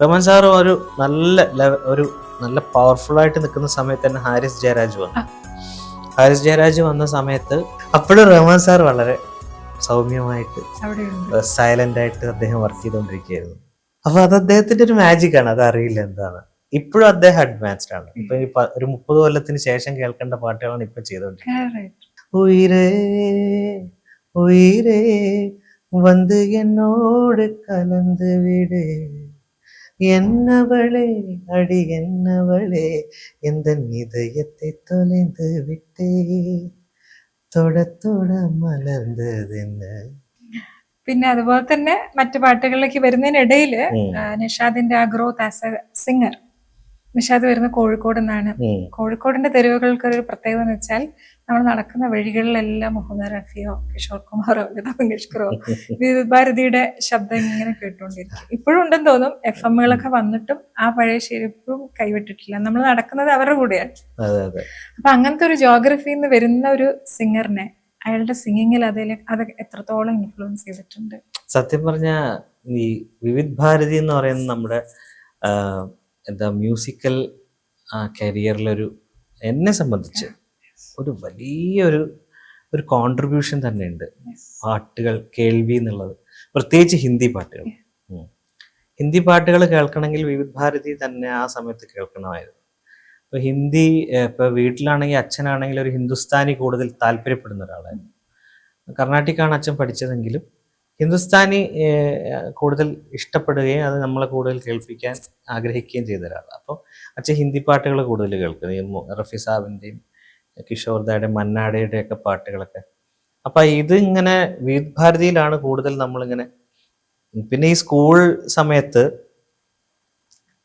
Rahman sir ഒരു നല്ല ഒരു നല്ല പവർഫുൾ ആയിട്ട് നിൽക്കുന്ന സമയത്ത് തന്നെ ഹാരിസ് ജയരാജ് വന്നു. ഹാരിസ് ജയരാജ് വന്ന സമയത്ത് അപ്പോഴും റഹ്മാൻ സാർ വളരെ സൗമ്യമായിട്ട് സൈലന്റ് ആയിട്ട് അദ്ദേഹം വർക്ക് ചെയ്തുകൊണ്ടിരിക്കുകയായിരുന്നു. അപ്പൊ അത് അദ്ദേഹത്തിന്റെ ഒരു മാജിക് ആണ്. അത് അറിയില്ല എന്താണ്. ഇപ്പോഴും അദ്ദേഹം അഡ്വാൻസ്ഡ് ആണ്. ഇപ്പൊ ഒരു മുപ്പത് കൊല്ലത്തിന് ശേഷം കേൾക്കേണ്ട പാട്ടുകളാണ് ഇപ്പൊ ചെയ്തോണ്ടിരിക്കുന്നത് ഉയരേ ഉയരേ വന്ന് എന്നോട് കലന്ത് വിടേ. என்னவளே அடி என்னவளே எந்த இதயத்தை தொலைந்து விட்டே தொட தொட மலர்ந்தது என்ன പിന്നെ അതുപോലെ തന്നെ മറ്റു പാട്ടുകളിലേക്ക് വരുന്നതിനിടയിൽ ഉം, നിഷാദിന്റെ ആ growth as a singer Nishad വരുന്ന കോഴിക്കോട് നിന്നാണ് കോഴിക്കോടിന്റെ തെരുവുകൾക്ക് ഒരു പ്രത്യേകത എന്ന് വെച്ചാൽ നമ്മൾ നടക്കുന്ന വഴികളിലെല്ലാം മുഹമ്മദ് റഫിയോ കിഷോർ കുമാറോ ലതാ മങ്കേഷ്കറോ വിവിധ ഭാരതിയുടെ ശബ്ദം ഇങ്ങനെ കേട്ടുകൊണ്ടിരിക്കും. ഇപ്പോഴും ഉണ്ടെന്ന് തോന്നും എഫ് എമ്മുകളൊക്കെ വന്നിട്ടും ആ പഴയ ശരിപ്പും കൈവിട്ടിട്ടില്ല. നമ്മൾ നടക്കുന്നത് അവരുടെ കൂടെയാണ്. അപ്പൊ അങ്ങനത്തെ ഒരു ജോഗ്രഫിയിൽ നിന്ന് വരുന്ന ഒരു സിംഗറിനെ അയാളുടെ സിംഗിങ്ങിൽ അതിൽ അത് എത്രത്തോളം ഇൻഫ്ലുവൻസ് ചെയ്തിട്ടുണ്ട്? സത്യം പറഞ്ഞ ഈ വിവിധ് ഭാരതി എന്ന് പറയുന്ന നമ്മുടെ എന്താ മ്യൂസിക്കൽ കരിയറിലൊരു എന്നെ സംബന്ധിച്ച് ഒരു വലിയൊരു ഒരു കോൺട്രിബ്യൂഷൻ തന്നെയുണ്ട്. പാട്ടുകൾ കേൾവി എന്നുള്ളത്. പ്രത്യേകിച്ച് ഹിന്ദി പാട്ടുകൾ. ഹിന്ദി പാട്ടുകൾ കേൾക്കണമെങ്കിൽ വിവിധ ഭാരതി തന്നെ ആ സമയത്ത് കേൾക്കണമായിരുന്നു. ഇപ്പൊ ഹിന്ദി ഇപ്പൊ വീട്ടിലാണെങ്കിൽ അച്ഛനാണെങ്കിൽ ഒരു ഹിന്ദുസ്ഥാനി കൂടുതൽ താല്പര്യപ്പെടുന്ന ഒരാളായിരുന്നു. കർണാട്ടിക്കാണ് അച്ഛൻ പഠിച്ചതെങ്കിലും ഹിന്ദുസ്ഥാനി കൂടുതൽ ഇഷ്ടപ്പെടുകയും അത് നമ്മളെ കൂടുതൽ കേൾപ്പിക്കാൻ ആഗ്രഹിക്കുകയും ചെയ്ത ഒരാളാണ് അപ്പോൾ അച്ഛൻ ഹിന്ദി പാട്ടുകൾ കൂടുതൽ കേൾക്കുന്നത് ഈ റഫി സാബിന്റെയും കിഷോർദയുടെ മന്നാടയുടെ പാട്ടുകളൊക്കെ. അപ്പോൾ ഇത് ഇങ്ങനെ വിവിധ് ഭാരതിയിലാണ് കൂടുതൽ നമ്മളിങ്ങനെ. പിന്നെ ഈ സ്കൂൾ സമയത്ത്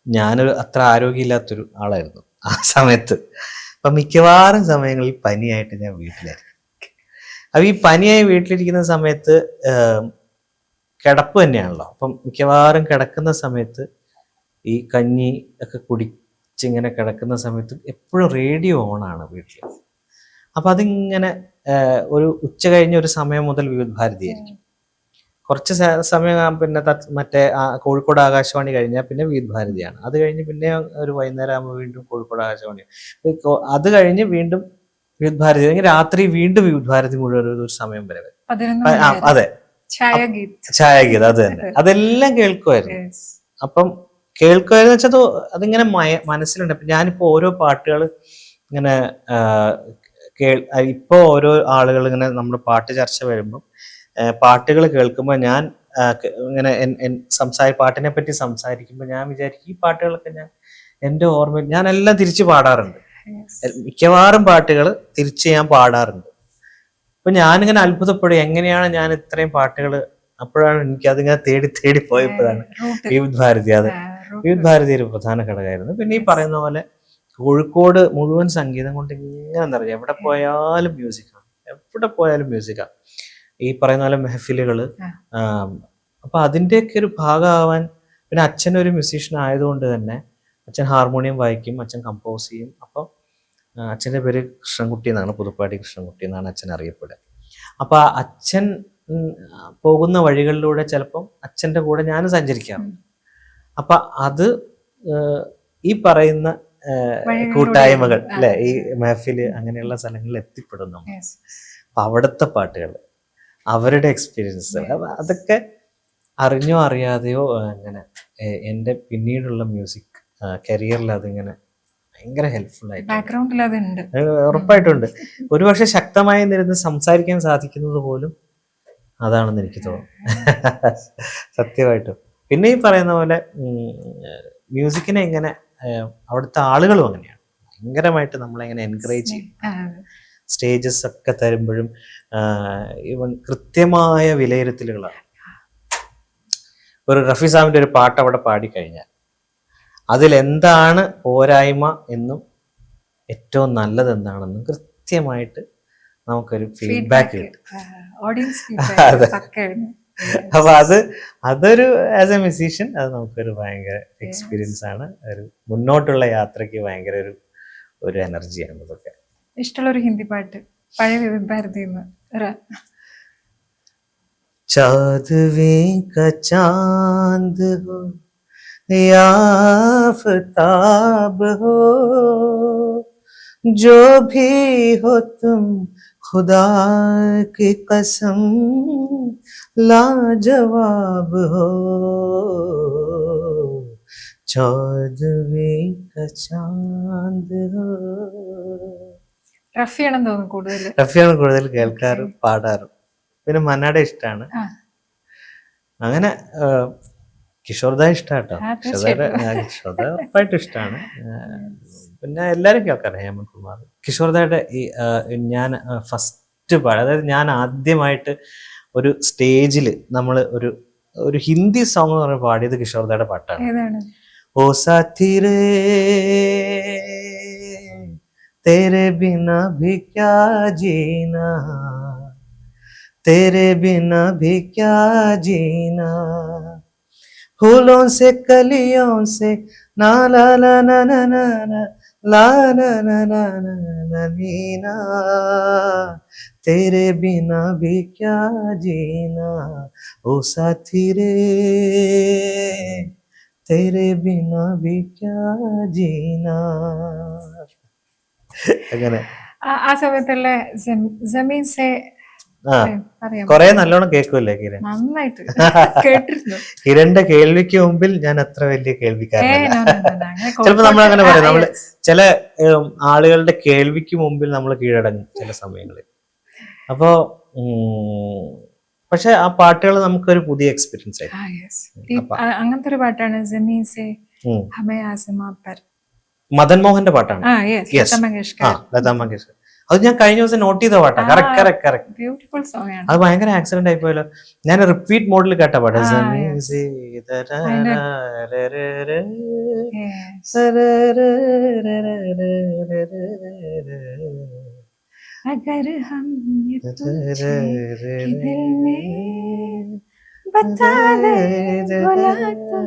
ഞാനൊരു അത്ര ആരോഗ്യമില്ലാത്തൊരു ആളായിരുന്നു. ആ സമയത്ത്. അപ്പം മിക്കവാറും സമയങ്ങളിൽ പനിയായിട്ട് ഞാൻ വീട്ടിലായിരുന്നു അപ്പം ഈ പനിയായി വീട്ടിലിരിക്കുന്ന സമയത്ത് കിടപ്പ് തന്നെയാണല്ലോ. അപ്പം മിക്കവാറും കിടക്കുന്ന സമയത്ത് ഈ കഞ്ഞി ഒക്കെ കുടിച്ചിങ്ങനെ കിടക്കുന്ന സമയത്ത് എപ്പോഴും റേഡിയോ ഓണാണ് വീട്ടിൽ അപ്പൊ അതിങ്ങനെ ഒരു ഉച്ച കഴിഞ്ഞ ഒരു സമയം മുതൽ വിവിധ ഭാരതി ആയിരിക്കും. കുറച്ച് സമയം പിന്നെ മറ്റേ കോഴിക്കോട് ആകാശവാണി കഴിഞ്ഞാൽ പിന്നെ വിവിധ ഭാരതിയാണ്. അത് കഴിഞ്ഞ് പിന്നെ ഒരു വൈകുന്നേരം ആകുമ്പോൾ വീണ്ടും കോഴിക്കോട് ആകാശവാണി. അത് കഴിഞ്ഞ് വീണ്ടും വിവിധ ഭാരതി അല്ലെങ്കിൽ രാത്രി വീണ്ടും വിവിധ ഭാരതി മുഴുവൻ ഒരു സമയം വരെ വരും. അതെ. ഛായാഗീത അത് തന്നെ. അതെല്ലാം കേൾക്കുമായിരുന്നു. അപ്പം കേൾക്കുമായിരുന്നു വെച്ചാൽ അത് അതിങ്ങനെ മയ മനസ്സിലുണ്ട്. അപ്പൊ ഞാനിപ്പോ ഓരോ പാട്ടുകൾ ഇങ്ങനെ കേൾ ഇപ്പൊ ഓരോ ആളുകൾ ഇങ്ങനെ നമ്മുടെ പാട്ട് ചർച്ച വരുമ്പോൾ പാട്ടുകൾ കേൾക്കുമ്പോൾ ഞാൻ ഇങ്ങനെ സംസാരി പാട്ടിനെ പറ്റി സംസാരിക്കുമ്പോൾ ഞാൻ വിചാരിക്കും ഈ പാട്ടുകളൊക്കെ ഞാൻ എന്റെ ഓർമ്മയിൽ ഞാൻ എല്ലാം തിരിച്ച് പാടാറുണ്ട്. മിക്കവാറും പാട്ടുകൾ തിരിച്ച് ഞാൻ പാടാറുണ്ട്. അപ്പൊ ഞാനിങ്ങനെ അത്ഭുതപ്പെടും എങ്ങനെയാണ് ഞാൻ ഇത്രയും പാട്ടുകൾ അപ്പോഴാണ് എനിക്ക് അതിങ്ങനെ തേടി തേടി പോയപ്പോഴാണ്. വിവിധ ഭാരതി അത്. വിവിധ ഭാരതി ഒരു പ്രധാന ഘടകമായിരുന്നു. പിന്നെ ഈ പറയുന്ന പോലെ കോഴിക്കോട് മുഴുവൻ സംഗീതം കൊണ്ട് ഇങ്ങനെ നിറഞ്ഞു. എവിടെ പോയാലും മ്യൂസിക്കാണ് എവിടെ പോയാലും മ്യൂസിക്കാണ് ഈ പറയുന്ന പോലെ. ആം, അപ്പൊ അതിന്റെയൊക്കെ ഒരു ഭാഗമാവാൻ പിന്നെ അച്ഛൻ ഒരു മ്യൂസീഷ്യൻ ആയതുകൊണ്ട് തന്നെ അച്ഛൻ ഹാർമോണിയം വായിക്കും അച്ഛൻ കമ്പോസ് ചെയ്യും. അപ്പം ആ, അച്ഛന്റെ പേര് കൃഷ്ണൻകുട്ടി എന്നാണ് പുതുപ്പാടി കൃഷ്ണൻകുട്ടി എന്നാണ് അച്ഛൻ അറിയപ്പെടുക. അപ്പൊ അച്ഛൻ പോകുന്ന വഴികളിലൂടെ ചിലപ്പം അച്ഛന്റെ കൂടെ ഞാൻ സഞ്ചരിക്കാറുണ്ട് അപ്പൊ അത് ഈ പറയുന്ന കൂട്ടായ്മകൾ അല്ലെ? ഈ മഹഫിൽ അങ്ങനെയുള്ള സ്ഥലങ്ങളിൽ എത്തിപ്പെടുന്നു. അപ്പൊ അവിടുത്തെ പാട്ടുകൾ അവരുടെ എക്സ്പീരിയൻസ് അതൊക്കെ അറിഞ്ഞോ അറിയാതെയോ അങ്ങനെ എന്റെ പിന്നീടുള്ള മ്യൂസിക് കരിയറിൽ അതിങ്ങനെ ഭയങ്കര ഹെൽപ്ഫുൾ ആയിട്ട് ബാക്ക്ഗ്രൗണ്ടിൽ അതുണ്ട്. ഉറപ്പായിട്ടുണ്ട്. ഒരുപക്ഷെ ശക്തമായി നിരുന്ന് സംസാരിക്കാൻ സാധിക്കുന്നത് പോലും അതാണെന്ന് എനിക്ക് തോന്നുന്നു. സത്യമായിട്ടും. പിന്നെ ഈ പറയുന്ന പോലെ മ്യൂസിക്കിനെ എങ്ങനെ അവിടുത്തെ ആളുകളും അങ്ങനെയാണ്. ഭയങ്കരമായിട്ട് നമ്മളെങ്ങനെ എൻകറേജ് ചെയ്യും. സ്റ്റേജസ് ഒക്കെ തരുമ്പോഴും ഇവൻ കൃത്യമായ വിലയിരുത്തലുകളാണ്. ഒരു റഫി സാമിന്റെ ഒരു പാട്ട് അവിടെ പാടിക്കഴിഞ്ഞാൽ അതിലെന്താണ് പോരായ്മ എന്നും ഏറ്റവും നല്ലത് എന്താണെന്നും കൃത്യമായിട്ട് നമുക്കൊരു ഫീഡ്ബാക്ക് feedback. കിട്ടും ആ, audience അതെ. feedback പക്കയാണ്. അപ്പൊ അത് അതൊരു ആസ് എ മ്യൂസീഷ്യൻ അത് നമുക്കൊരു ഭയങ്കര എക്സ്പീരിയൻസ് ആണ് ഒരു മുന്നോട്ടുള്ള യാത്രയ്ക്ക് ഭയങ്കര ഒരു ഒരു എനർജിയാണ് ഇതൊക്കെ ഇഷ്ടമുള്ള ഒരു ഹിന്ദി പാട്ട് പഴയ വിവിധ ഭാരതിന്ന് ഒരു चांदवे का चांद हो याफ्ताब हो जो भी हो तुम खुदा की कसम लाजवाब हो चौदवी का चांद हो റഫിയാണെന്ന് തോന്നുന്നു കൂടുതൽ റഫിയാണ് കൂടുതൽ കേൾക്കാറും പാടാറും പിന്നെ മന്നാട ഇഷ്ടമാണ് ആ. അങ്ങനെ ആ, കിഷോർദ ഇഷ്ടാട്ടോ. കിഷോർദ കിഷോർദ ഇഷ്ടമാണ് പിന്നെ എല്ലാവരും കേൾക്കാറ് ഹേമന്ത് കുമാർ. കിഷോർദായുടെ ഈ ഞാൻ ഫസ്റ്റ് പാട് അതായത് ഞാൻ ആദ്യമായിട്ട് ഒരു സ്റ്റേജിൽ നമ്മൾ ഒരു ഒരു ഹിന്ദി സോങ് എന്ന് പറഞ്ഞ പാടിയത് കിഷോർദായുടെ പാട്ടാണ്. ഓ സാത്തിരേ തേരെ ബിന ഭിക്യാ ജീന തേരെ ബിന ഭി ക്യാ ജീന. फूलों से कलियों से ना ला ला ना ना ना ना ला ना ना ना ना ना नीना तेरे बिना भी क्या जीना ओ साथी रे तेरे बिना भी क्या जीना അങ്ങനെ ആ- ആ സമയത്തുള്ള ജം- ജമീൻ സെ ആ അറിയാം കൊറേ നല്ലോണം കേൾക്കുമല്ലേ കിരൺ? നന്നായിട്ട്. കേട്ടിരുന്നു. കിരണിന്റെ കേൾവിക്ക് മുമ്പിൽ ഞാൻ അത്ര വലിയ കേൾവിക്കാരനല്ല. ചിലപ്പോ നമ്മൾ അങ്ങനെ പറയാം. നമ്മൾ. ചില ആളുകളുടെ കേൾവിക്ക് മുമ്പിൽ നമ്മൾ കീഴടങ്ങും ചില സമയങ്ങളിൽ. അപ്പോ പക്ഷെ ആ പാട്ടുകൾ നമുക്കൊരു പുതിയ എക്സ്പീരിയൻസ് ആയിരുന്നു അങ്ങനത്തെ ഒരു പാട്ടാണ്. ഹമേ ആസിമാ പർ മദൻ മോഹന്റെ പാട്ടാണ്. യെസ് ലതാ മങ്കേഷ്കർ. അത് ഞാൻ കഴിഞ്ഞ ദിവസം നോട്ട് ചെയ്ത പാട്ടാ ആ. Correct correct correct beautiful song ആണ് അത് ഭയങ്കര ആക്സിഡന്റ് ആയി പോയല്ലോ ഞാൻ റിപ്പീറ്റ് മോഡിൽ കേട്ട പാട്ട് ആ, സമീൻ yes. സേ അതിന്റെ- തരരരരരരര. Yes. अगर हम ये पूछे कि दिल में बता दे भुला तो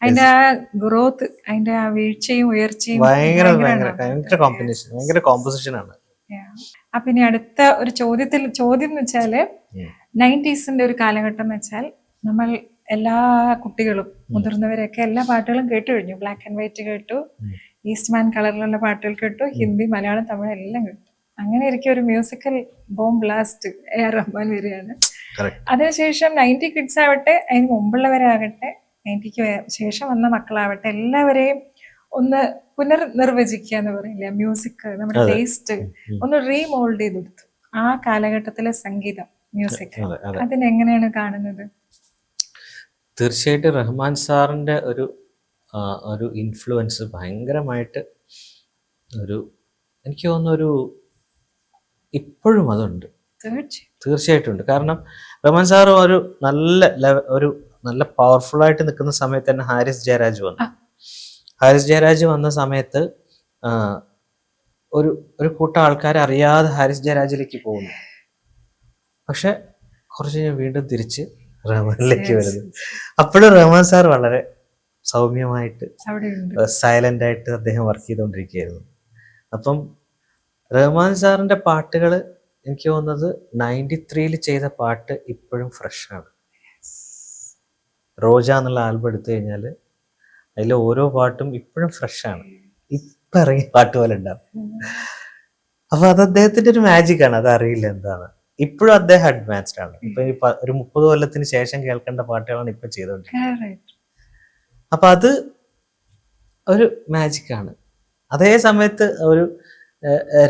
അതിന്റെ ആ ഗ്രോത്ത് അതിന്റെ ആ വീഴ്ചയും ഉയർച്ചയും ഭയങ്കര ഭയങ്കര കോമ്പിനേഷൻ ഭയങ്കര കോമ്പോസിഷൻ ആണ്. അപ്പൊ ഇനി അടുത്ത ഒരു ചോദ്യത്തിൽ ചോദ്യം എന്ന് വെച്ചാൽ നയന്റീസിന്റെ ഒരു കാലഘട്ടം എന്ന് വെച്ചാൽ നമ്മൾ എല്ലാ കുട്ടികളും മുതിർന്നവരെയൊക്കെ എല്ലാ പാട്ടുകളും കേട്ടു കഴിഞ്ഞു. ബ്ലാക്ക് ആൻഡ് വൈറ്റ് കേട്ടു. ഈസ്റ്റ്മാൻ കളറിലുള്ള പാട്ടുകൾ കേട്ടു. ഹിന്ദി മലയാളം തമിഴ് എല്ലാം കേട്ടു. അങ്ങനെ ഇരിക്കും ഒരു musical bomb blast A R Rahman വരികയാണ്. അതിനുശേഷം നയന്റി കിഡ്സ് ആവട്ടെ അതിന് മുമ്പുള്ളവരാകട്ടെ നയന്റിക്ക് ശേഷം വന്ന മക്കളാവട്ടെ എല്ലാവരെയും ഒന്ന് പുനർനിർവചിക്കുക എന്ന് പറയില്ല മ്യൂസിക് നമ്മുടെ ടേസ്റ്റ് ഒന്ന് റീമോൾഡ് ചെയ്തെടുത്തു. ആ കാലഘട്ടത്തിലെ സംഗീതം മ്യൂസിക് അതെ അതെ അതിനെങ്ങനെയാണ് കാണുന്നത്? തീർച്ചയായിട്ടും റഹ്മാൻ സാറിന്റെ ഒരു ഒരു ഇൻഫ്ലുവൻസ് ഭയങ്കരമായിട്ട് ഒരു എനിക്ക് തോന്നുന്നൊരു ഒരു ഇപ്പോഴും അതുണ്ട്. തീർച്ചയായും. തീർച്ചയായിട്ടും ഉണ്ട്. കാരണം റഹ്മാൻ സാർ ഒരു നല്ല ഒരു നല്ല പവർഫുൾ ആയിട്ട് നിൽക്കുന്ന സമയത്ത് തന്നെ ഹാരിസ് ജയരാജ് വന്നു. ഹാരിസ് ജയരാജ് വന്ന സമയത്ത് ഒരു ഒരു കൂട്ടം ആൾക്കാർ അറിയാതെ ഹാരിസ് ജയരാജിലേക്ക് പോകുന്നു. പക്ഷെ കുറച്ച് ഞാൻ വീണ്ടും തിരിച്ച് റഹ്മാനിലേക്ക് വരുന്നു. അപ്പോഴും റഹ്മാൻ സാർ വളരെ സൗമ്യമായിട്ട് സൈലന്റ് ആയിട്ട് അദ്ദേഹം വർക്ക് ചെയ്തുകൊണ്ടിരിക്കുകയായിരുന്നു. അപ്പം റഹ്മാൻ സാറിന്റെ പാട്ടുകൾ എനിക്ക് തോന്നുന്നത് നയന്റി ത്രീയിൽ ചെയ്ത പാട്ട് ഇപ്പോഴും ഫ്രഷാണ്. റോജ എന്നുള്ള ആൽബം എടുത്തു കഴിഞ്ഞാൽ അതിലെ ഓരോ പാട്ടും ഇപ്പോഴും ഫ്രഷാണ്. ഇപ്പം ഇറങ്ങിയ പാട്ട് പോലെ ഉണ്ടാവും. അപ്പൊ അത് അദ്ദേഹത്തിന്റെ ഒരു മാജിക് ആണ്. അത് അറിയില്ല എന്താണ്. ഇപ്പോഴും അദ്ദേഹം അഡ്വാൻസ്ഡ് ആണ്. ഇപ്പൊ ഒരു മുപ്പത് കൊല്ലത്തിന് ശേഷം കേൾക്കേണ്ട പാട്ടുകളാണ് ഇപ്പൊ ചെയ്തുകൊണ്ടിരിക്കുന്നത് Correct. അപ്പൊ അത് ഒരു മാജിക് ആണ്. അതേ സമയത്ത് ഒരു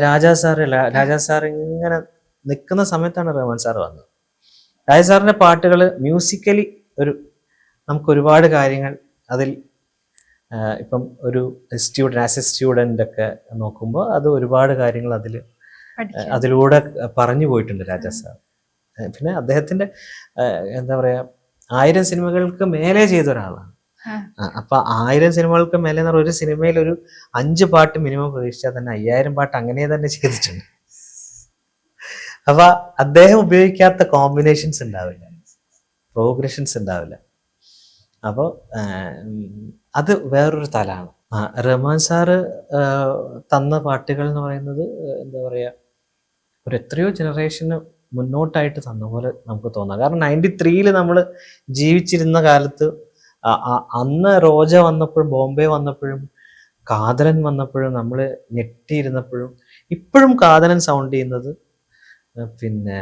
രാജാ സാറ് രാജാ സാർ ഇങ്ങനെ നിൽക്കുന്ന സമയത്താണ് റഹ്മാൻ സാർ വന്നത്. രാജാ സാറിന്റെ പാട്ടുകൾ മ്യൂസിക്കലി ഒരു നമുക്ക് ഒരുപാട് കാര്യങ്ങൾ അതിൽ ഇപ്പം ഒരു സ്റ്റുഡൻ ആസ് എ സ്റ്റുഡന്റ് ഒക്കെ നോക്കുമ്പോൾ അത് ഒരുപാട് കാര്യങ്ങൾ അതിൽ അതിലൂടെ പറഞ്ഞു പോയിട്ടുണ്ട് രാജാ സാർ. പിന്നെ അദ്ദേഹത്തിന്റെ എന്താ പറയുക ആയിരം സിനിമകൾക്ക് മേലെ ചെയ്ത ഒരാളാണ് അപ്പൊ ആയിരം സിനിമകൾക്ക് മേലെ എന്ന് പറഞ്ഞ ഒരു സിനിമയിൽ ഒരു അഞ്ച് പാട്ട് മിനിമം പ്രതീക്ഷിച്ചാൽ തന്നെ അയ്യായിരം പാട്ട് അങ്ങനെ തന്നെ ചെയ്തിട്ടുണ്ട്. അപ്പൊ അദ്ദേഹം ഉപയോഗിക്കാത്ത കോമ്പിനേഷൻസ് ഉണ്ടാവില്ല. പ്രോഗ്രഷൻസ് ഉണ്ടാവില്ല. അപ്പോൾ അത് വേറൊരു തലമാണ് റഹ്മാൻ സാറ് തന്ന പാട്ടുകൾ എന്ന് പറയുന്നത് എന്താ പറയുക ഒരു എത്രയോ ജനറേഷന് മുന്നോട്ടായിട്ട് തന്ന പോലെ നമുക്ക് തോന്നാം. കാരണം നയന്റി ത്രീയിൽ നമ്മൾ ജീവിച്ചിരുന്ന കാലത്ത് അന്ന് റോജ വന്നപ്പോഴും ബോംബെ വന്നപ്പോഴും കാതലൻ വന്നപ്പോഴും നമ്മൾ ഞെട്ടിയിരുന്നപ്പോഴും ഇപ്പോഴും കാതലൻ സൗണ്ട് ചെയ്യുന്നത് പിന്നെ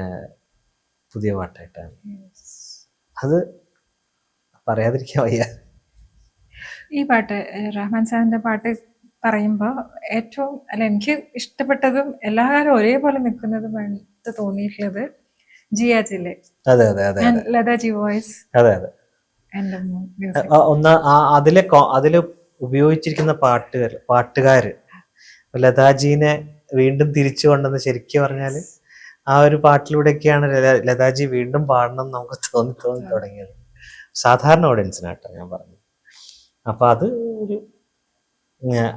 പുതിയ പാട്ടായിട്ടാണ്. അത് പറയാതിരിക്കാൻ വയ്യ. ഈ പാട്ട് റഹ്മാൻ സാറിന്റെ പാട്ട് പറയുമ്പോൾ ഏറ്റവും അല്ല എനിക്ക് ഇഷ്ടപ്പെട്ടതും എല്ലാ കാലം ഒരേപോലെ നിൽക്കുന്നതുമായിട്ട് തോന്നിയിട്ടുള്ളത് ജിയ ജില്ലേ അതെ അതെ അതെ. And Lataji voice. അതെ അതെ. ഒന്ന് അതിലെ അതിൽ ഉപയോഗിച്ചിരിക്കുന്ന പാട്ടുകാർ പാട്ടുകാര്. ലതാജീനെ വീണ്ടും തിരിച്ചു കൊണ്ടെന്ന് ശരിക്കും പറഞ്ഞാൽ ആ ഒരു പാട്ടിലൂടെയൊക്കെയാണ് ലത- ലതാജി വീണ്ടും പാടണം എന്ന് നമുക്ക് തോന്നി തോന്നി തുടങ്ങിയത്. സാധാരണ ഓഡിയൻസിനാട്ടോ ഞാൻ പറഞ്ഞു അപ്പൊ അത് ഒരു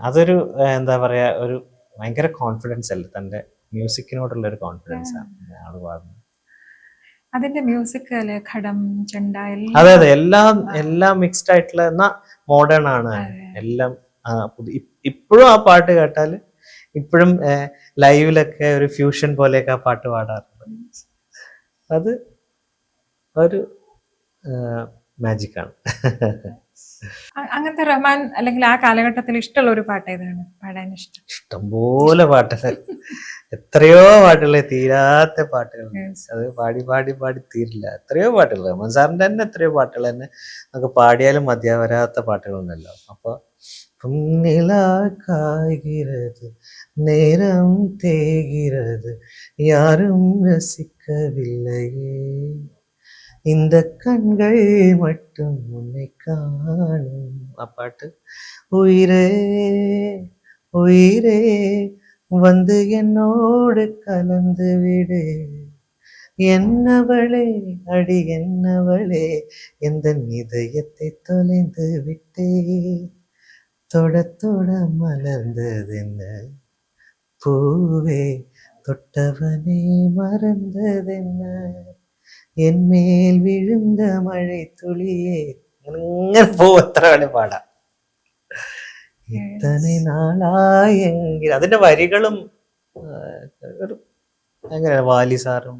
അതൊരു എന്താ പറയാ ഒരു ഭയങ്കര കോൺഫിഡൻസ് അല്ലേ? തന്റെ മ്യൂസിക്കിനോടുള്ള ഒരു കോൺഫിഡൻസ് ആണ്. ആൾ പാടുന്നത് അതിന്റെ മ്യൂസിക് ഘടം ചെണ്ട അതെ അതെ. എല്ലാം എല്ലാം മിക്സ്ഡ് ആയിട്ടുള്ള എന്നാ മോഡേൺ ആണ്. എല്ലാം ഇപ്പോഴും ആ പാട്ട് കേട്ടാൽ ഇപ്പോഴും ലൈവിലൊക്കെ ഒരു ഫ്യൂഷൻ പോലെയൊക്കെ ആ പാട്ട് പാടാറുണ്ട്. അത് ഒരു മാജിക്കാണ് അങ്ങനത്തെ റഹ്മാൻ അല്ലെങ്കിൽ ആ കാലഘട്ടത്തിൽ ഇഷ്ടമുള്ള ഒരു പാട്ട് ഏതാണ്? പാടാൻ ഇഷ്ടം. ഇഷ്ടംപോലെ പാട്ട്. എത്രയോ പാട്ടുകൾ തീരാത്ത പാട്ടുകൾ അത് പാടി പാടി പാടി തീരില്ല. എത്രയോ പാട്ടുകൾ റഹ്മാൻ സാറിന്റെ തന്നെ എത്രയോ പാട്ടുകൾ തന്നെ നമുക്ക് പാടിയാലും മതിയാവരാത്ത പാട്ടുകളുണ്ടല്ലോ അപ്പൊ നേരം തേകിരത് യാരും രസിക്കവില്ലയേ. இந்த கண்கள் மட்டும் உன்னை காணும். அப்பாட்டு உயிரே உயிரே வந்து என்னோடு கலந்து விடு. என்னவளே அடி என்னவளே எந்த இதயத்தை தொலைந்து விட்டே. தொட தொட மலர்ந்ததென்ன? பூவே தொட்டவனே மறந்ததென்ன? എൻ വിഴുന്ന മഴത്തുള്ളിയെ ഇങ്ങനെ പോകും എത്ര വേണേ പാടാം. ഇത്തനെ നാളായെങ്കിൽ അതിന്റെ വരികളും അങ്ങനെ വാലി സാറും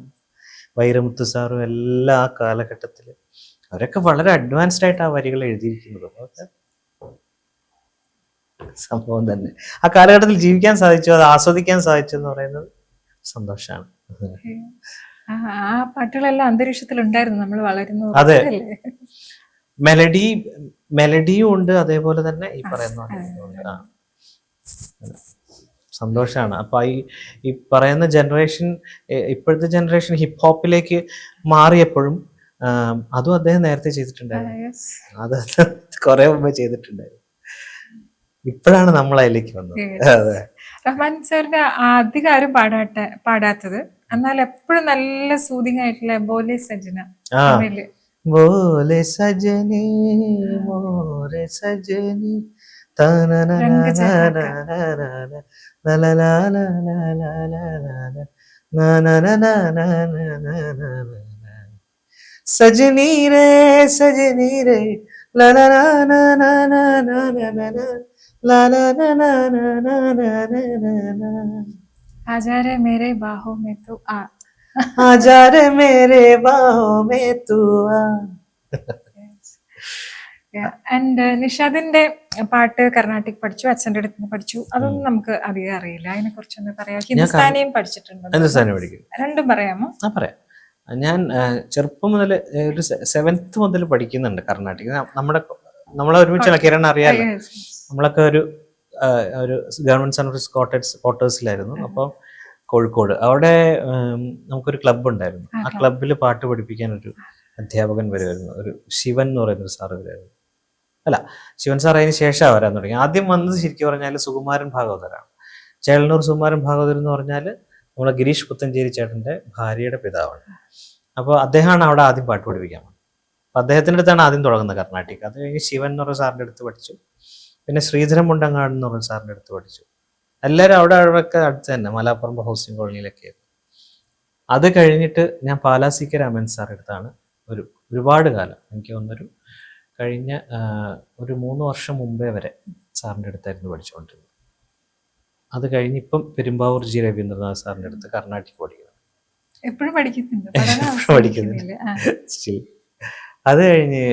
വൈരമുത്തു സാറും എല്ലാ കാലഘട്ടത്തിൽ അവരൊക്കെ വളരെ അഡ്വാൻസ്ഡ് ആയിട്ട് ആ വരികൾ എഴുതിയിരിക്കുന്നത്. സംഭവം തന്നെ. ആ കാലഘട്ടത്തിൽ ജീവിക്കാൻ സാധിച്ചു അത് ആസ്വദിക്കാൻ സാധിച്ചു എന്ന് പറയുന്നത് സന്തോഷമാണ് ആ പാട്ടുകളെല്ലാം അന്തരീക്ഷത്തിൽ ഉണ്ടായിരുന്നു നമ്മൾ വളരുന്നു അതെ. മെലഡി മെലഡിയും ഉണ്ട്. അതേപോലെ തന്നെ ഈ പറയുന്ന സന്തോഷമാണ് അപ്പൊ ഈ ഈ പറയുന്ന ജനറേഷൻ ഇപ്പോഴത്തെ ജനറേഷൻ ഹിപ്പ് ഹോപ്പിലേക്ക് മാറിയപ്പോഴും അതും അദ്ദേഹം നേരത്തെ ചെയ്തിട്ടുണ്ടായിരുന്നു. അത് കുറെ മുമ്പേ ചെയ്തിട്ടുണ്ടായിരുന്നു. ഇപ്പോഴാണ് നമ്മൾ അതിലേക്ക് വന്നത് അതെ. റഹ്മാൻ സാറിന്റെ അധികം ആരും പാടാട്ട പാടാത്തത് എന്നാൽ എപ്പോഴും നല്ല സൂതിങ് ആയിട്ടുള്ള ബോലെ സജന ബോലെ സജനി മോരെ സജനി സജനി രേ സജനി രേ ലാ ലാ ലാ ലാ ലാ ലാ ലാ आजारे मेरे बाहों में तू आ ആചാര മേരെ ബാഹോമേ ആൻഡ് നിഷാദിന്റെ പാട്ട് കർണാട്ടിക് പഠിച്ചു അച്ഛന്റെ അടുത്ത് നിന്ന് പഠിച്ചു. അതൊന്നും നമുക്ക് അധികം അറിയില്ല. അതിനെ കുറിച്ചൊന്ന് പറയാം ഹിന്ദുസ്ഥാനിയും പഠിച്ചിട്ടുണ്ട്. ഹിന്ദുസ്ഥാനി പഠിക്കും. രണ്ടും പറയാമോ? ആ പറയാം. ഞാൻ ചെറുപ്പം മുതൽ ഒരു സെവൻത്ത് മുതൽ പഠിക്കുന്നുണ്ട് കർണാട്ടിക്. നമ്മുടെ നമ്മളെ ഒരുമിച്ചുള്ള കിരൺ അറിയാലോ? നമ്മളൊക്കെ ഒരു ഒരു ഗവൺമെന്റ് സർവീസ് ക്വാർട്ടേഴ്സ് ക്വാർട്ടേഴ്സിലായിരുന്നു അപ്പം കോഴിക്കോട്. അവിടെ നമുക്കൊരു ക്ലബ്ബ് ഉണ്ടായിരുന്നു ആ ക്ലബ്ബിൽ പാട്ട് പഠിപ്പിക്കാൻ ഒരു അധ്യാപകൻ വരുമായിരുന്നു ഒരു ശിവൻ എന്ന് പറയുന്ന ഒരു സാറ് വരുമായിരുന്നു അല്ല ശിവൻ സാർ അതിന് ശേഷം വരാൻ തുടങ്ങി ആദ്യം വന്നത് ശരിക്കും പറഞ്ഞാൽ സുകുമാരൻ ഭാഗവതരാണ്. ചേളന്നൂർ സുകുമാരൻ ഭാഗവതർ എന്ന് പറഞ്ഞാൽ നമ്മളെ ഗിരീഷ് പുത്തഞ്ചേരി ചേട്ടന്റെ ഭാര്യയുടെ പിതാവാണ്. അപ്പോൾ അദ്ദേഹമാണ് അവിടെ ആദ്യം പാട്ട് പഠിപ്പിക്കാൻ അദ്ദേഹത്തിന്റെ അടുത്താണ് ആദ്യം തുടങ്ങുന്നത് കർണാട്ടിക്. അത് കഴിഞ്ഞ് ശിവൻ എന്ന് പറഞ്ഞ സാറിന്റെ അടുത്ത് പഠിച്ചു. പിന്നെ ശ്രീധരൻ മുണ്ടങ്ങാട് എന്ന് പറഞ്ഞ സാറിന്റെ അടുത്ത് പഠിച്ചു. എല്ലാവരും അവിടെ അവിടെയൊക്കെ അടുത്ത് തന്നെ മലാപ്പുറമ്പ് ഹൗസിംഗ് കോളനിയിലൊക്കെ. അത് കഴിഞ്ഞിട്ട് ഞാൻ പാലാസിക്ക രാമൻ സാർ അടുത്താണ് ഒരു ഒരുപാട് കാലം. എനിക്ക് തോന്നുന്നൊരു കഴിഞ്ഞ ഒരു മൂന്ന് വർഷം മുമ്പേ വരെ സാറിന്റെ അടുത്തായിരുന്നു പഠിച്ചുകൊണ്ടിരുന്നത്. അത് കഴിഞ്ഞ് ഇപ്പം പെരുമ്പാവൂർ ജി രവീന്ദ്രനാഥ് സാറിന്റെ അടുത്ത് കർണാട്ടിക് പഠിക്കുന്നത് എപ്പോഴും പഠിക്കുന്നുണ്ട്. പഠനം എപ്പോഴും പഠിക്കുന്നുണ്ട്. അവസാനിക്കുന്നില്ല. ആ. Still. അത് കഴിഞ്ഞ്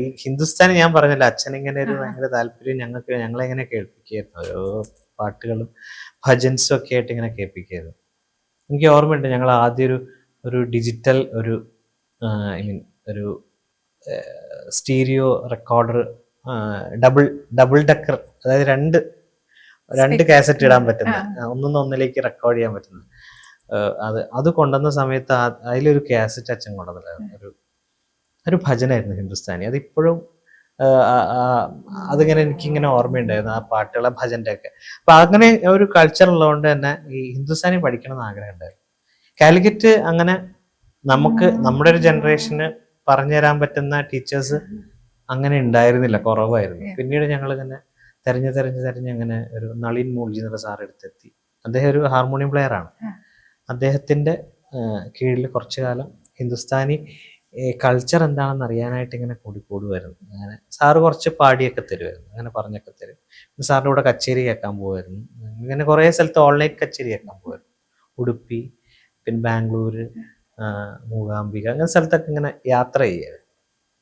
ഈ ഹിന്ദുസ്ഥാനി ഞാൻ പറഞ്ഞല്ലോ അച്ഛൻ ഇങ്ങനെ ഒരു. ഭയങ്കര താല്പര്യം ഞങ്ങൾക്ക് ഞങ്ങളെ ഇങ്ങനെ കേൾപ്പിക്കായിരുന്നു? ഓരോ പാട്ടുകളും ഭജൻസും ഒക്കെ ആയിട്ട് ഇങ്ങനെ കേൾപ്പിക്കായിരുന്നു. എനിക്ക് ഓർമ്മയുണ്ട് ഞങ്ങൾ ആദ്യ ഒരു ഒരു ഡിജിറ്റൽ ഒരു ഐ മീൻ ഒരു stereo recorder double double decker അതായത് രണ്ട് രണ്ട് കാസറ്റ് ഇടാൻ പറ്റുന്ന ഒന്നും ഒന്നിലേക്ക് റെക്കോർഡ് ചെയ്യാൻ പറ്റുന്ന അത് അത് കൊണ്ടുവന്ന സമയത്ത് അതിലൊരു കാസറ്റ് അച്ഛൻ കൊണ്ടുവന്നില്ലായിരുന്നു ഒരു ഒരു ഭജനായിരുന്നു ഹിന്ദുസ്ഥാനി. അതിപ്പോഴും അതിങ്ങനെ എനിക്കിങ്ങനെ ഓർമ്മയുണ്ടായിരുന്നു ആ പാട്ടുകളെ ഭജന്റെ ഒക്കെ അപ്പൊ അങ്ങനെ ഒരു കൾച്ചർ ഉള്ളതുകൊണ്ട് തന്നെ ഈ ഹിന്ദുസ്ഥാനി പഠിക്കണം എന്ന് ആഗ്രഹം ഉണ്ടായിരുന്നു കാലിക്കറ്റ് അങ്ങനെ നമുക്ക് നമ്മുടെ ഒരു ജനറേഷന് പറഞ്ഞു തരാൻ പറ്റുന്ന ടീച്ചേഴ്സ് അങ്ങനെ ഉണ്ടായിരുന്നില്ല കുറവായിരുന്നു. പിന്നീട് ഞങ്ങൾ ഇങ്ങനെ തെരഞ്ഞ് തെരഞ്ഞ് തെരഞ്ഞ് അങ്ങനെ ഒരു നളിൻ മൂൾജി എന്നുള്ള സാർ എടുത്തെത്തി. അദ്ദേഹം ഒരു ഹാർമോണിയം പ്ലെയർ ആണ്. അദ്ദേഹത്തിന്റെ കീഴിൽ കുറച്ചു കാലം ഹിന്ദുസ്ഥാനി കൾച്ചർ എന്താണെന്ന് അറിയാനായിട്ട് ഇങ്ങനെ കൂടി കൂടുമായിരുന്നു അങ്ങനെ സാറ് കുറച്ച് പാടിയൊക്കെ തരുമായിരുന്നു അങ്ങനെ പറഞ്ഞൊക്കെ തരും. സാറിന്റെ കൂടെ കച്ചേരി കേൾക്കാൻ പോകുമായിരുന്നു ഇങ്ങനെ കുറേ സ്ഥലത്ത് ഓൺലൈൻ കച്ചേരി കേൾക്കാൻ പോകുമായിരുന്നു ഉടുപ്പി പിന്നെ ബാംഗ്ലൂർ മൂകാംബിക അങ്ങനെ സ്ഥലത്തൊക്കെ ഇങ്ങനെ യാത്ര ചെയ്യുമായിരുന്നു